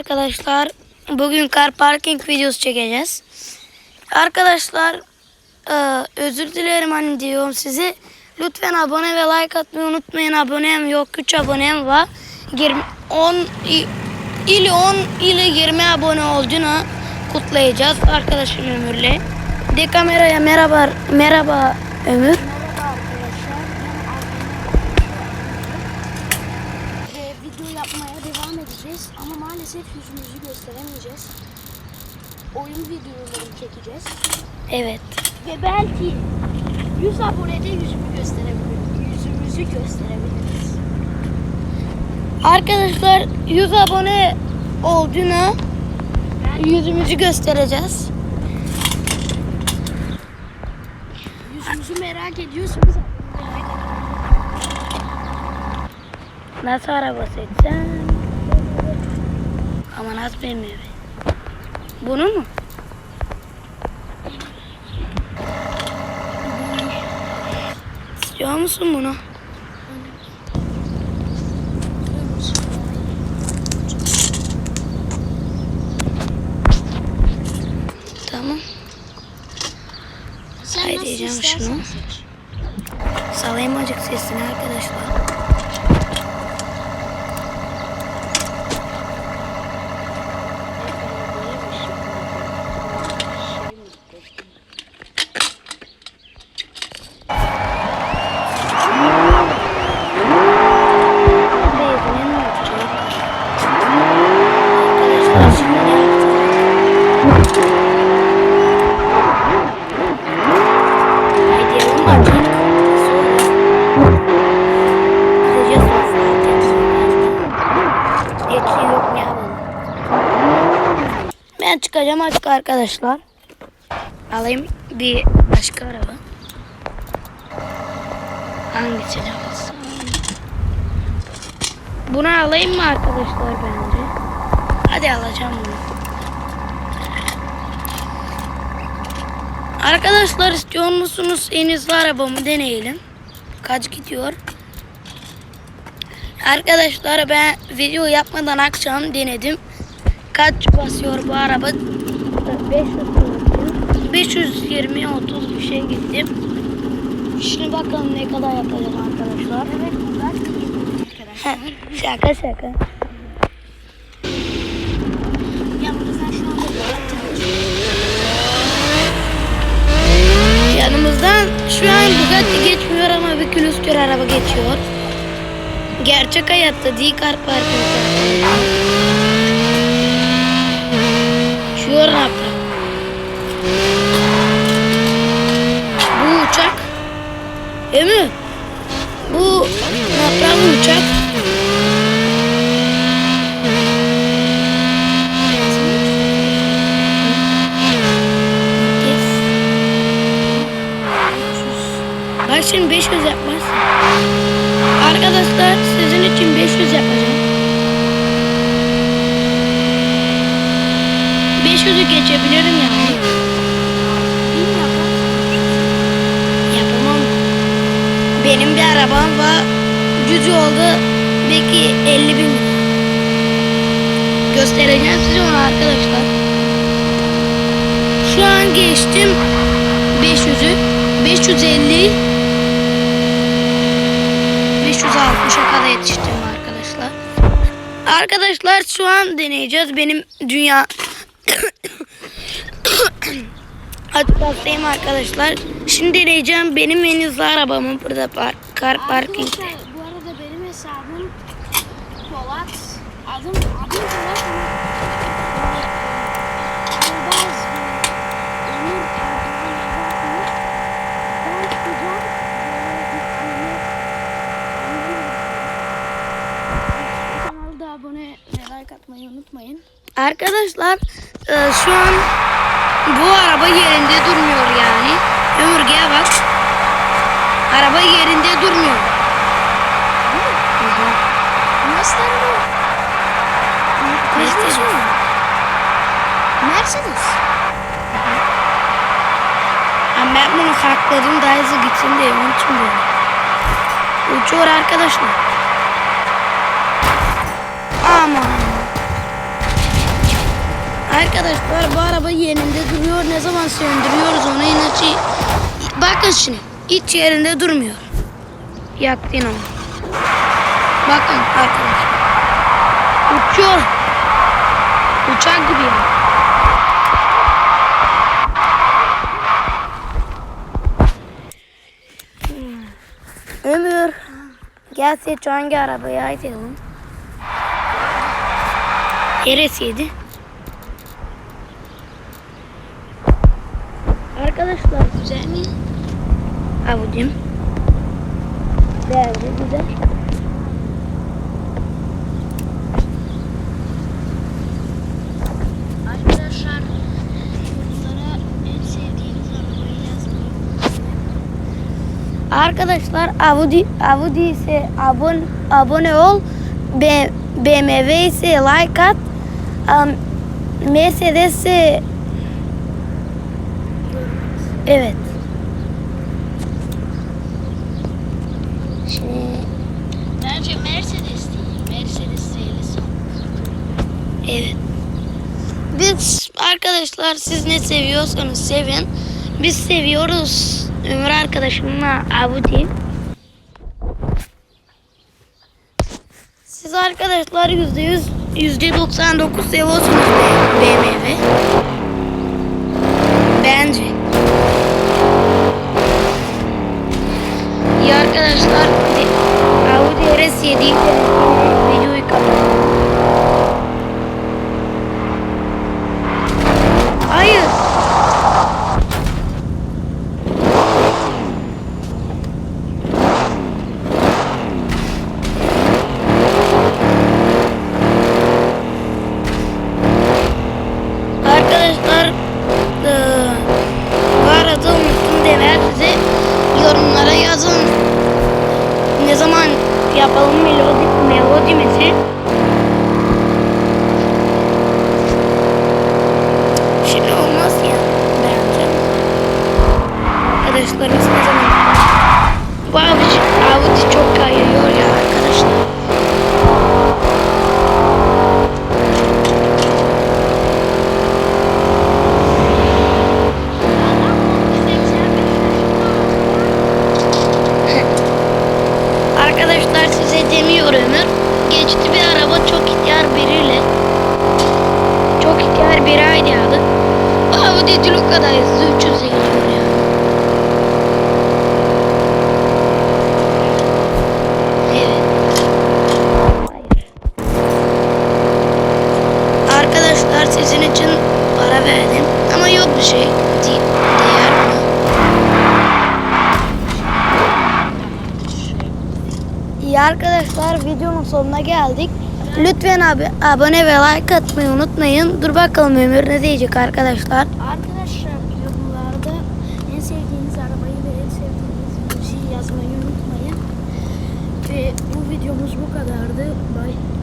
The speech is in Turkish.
Arkadaşlar bugün car parking videosu çekeceğiz. Arkadaşlar e, özür dilerim hani diyorum size. Lütfen abone ve like atmayı unutmayın. Abonem yok 3 abonem var. 20, 10 i- ili 10 ile 20 abone olduğunu kutlayacağız arkadaşım Ömür'le. De kameraya merhaba merhaba Ömür. Merhaba arkadaşlar. Ben Ee, video yapmaya devam edeceğiz ama maalesef yüzümüzü gösteremeyeceğiz. Oyun videoları çekeceğiz. Evet. Ve belki 100 abonede yüzümü gösterebiliriz. Yüzümüzü gösterebiliriz. Arkadaşlar 100 abone olduğunu yüzümüzü göstereceğiz. Yüzümüzü merak ediyorsanız Nasıl araba seçsem? Ama nasıl BMW? Bunu mu? İstiyor musun bunu? Tamam. sen yiyeceğim istersen şunu. Salayım acık sesini arkadaşlar. Çıkacağım artık arkadaşlar. Alayım bir başka araba. Hangisini alsam? Bunu alayım mı arkadaşlar bence? Hadi alacağım bunu. Arkadaşlar istiyor musunuz en arabamı deneyelim. Kaç gidiyor? Arkadaşlar ben video yapmadan akşam denedim. Kaç basıyor bu araba? 500 520 30 bir şey gittim. Şimdi bakalım ne kadar yapacağım arkadaşlar. Evet arkadaşlar. şaka şaka. Yanımızdan şu anda Yanımızdan şu an Bugatti geçmiyor ama bir külüstür araba geçiyor. Gerçek hayatta değil kar parkında. Şu ne yaptı? Bu uçak. Değil mi? Bu yaprağı uçak. Ben şimdi 500 yapmaz. Arkadaşlar sizin için 500 yapacağım. 500'ü geçebilirim yani. Arabam var. Düz yolda belki 50 bin. Göstereceğim size onu arkadaşlar. Şu an geçtim 500'ü. 550 560'a kadar yetiştim arkadaşlar. Arkadaşlar şu an deneyeceğiz. Benim dünya Hadi arkadaşlar. Şimdi deneyeceğim. Benim en hızlı arabamı burada park, kar. Arkadaşlar bu arada benim hesabım Polat. Adım adım Polat Yılmaz Erdoğan ben. Kanalda abone ve like atmayı unutmayın. Arkadaşlar e, şu an bu araba yerinde durmuyor yani. Ömürgeye bak. Araba yerinde durmuyor. Nasıl araba? Mercedes. Mercedes. Ama ben bunu hakladım daha hızlı gitsin diye onun için böyle. Uçuyor arkadaşlar. Aman. Arkadaşlar bu araba yerinde duruyor. Ne zaman söndürüyoruz onu inaçı. Bakın şimdi. Hiç yerinde durmuyor. Yaktın onu. Bakın arkadaşlar. Uçuyor. Uçak gibi ya. Ömür. Gel seç hangi arabaya ait edelim. Neresiydi? Arkadaşlar güzel mi? Avucum. Bence güzel. Arkadaşlar yorumlara en sevdiğiniz arabayı yazmayı Arkadaşlar Audi Audi ise abone abone ol. B, BMW ise like at. Um, Mercedes ise evet. Şimdi Bence Mercedes değil. Mercedes serisi. Evet. Biz arkadaşlar siz ne seviyorsanız sevin. Biz seviyoruz Ömür arkadaşımla Audi. Siz arkadaşlar yüzde yüz, yüzde 99 seviyorsunuz BMW. Bence. İyi arkadaşlar Audi RS7 videoyu kapatalım. Hayır. Arkadaşlar eee, bu arada unuttum demek size yorumlara yazın. Ne zaman yapalım melodi, melodimizi. Şimdi olmaz ya bence. Arkadaşlarımız ne zaman? Bu avuç, avuç çok kayıyor ya arkadaşlar. Arkadaşlar size demiyor Ömür. Geçti bir araba çok ihtiyar biriyle. Çok ihtiyar biri aynı adı. Bu Audi hızlı 300'e gidiyor ya. Evet. Hayır. Arkadaşlar sizin için para verdim. Ama yok bir şey. Di değer mi? İyi arkadaşlar videonun sonuna geldik. Lütfen abi abone ve like atmayı unutmayın. Dur bakalım Ömür ne diyecek arkadaşlar. Arkadaşlar yorumlarda en sevdiğiniz arabayı ve en sevdiğiniz müziği yazmayı unutmayın. Ve bu videomuz bu kadardı. Bye.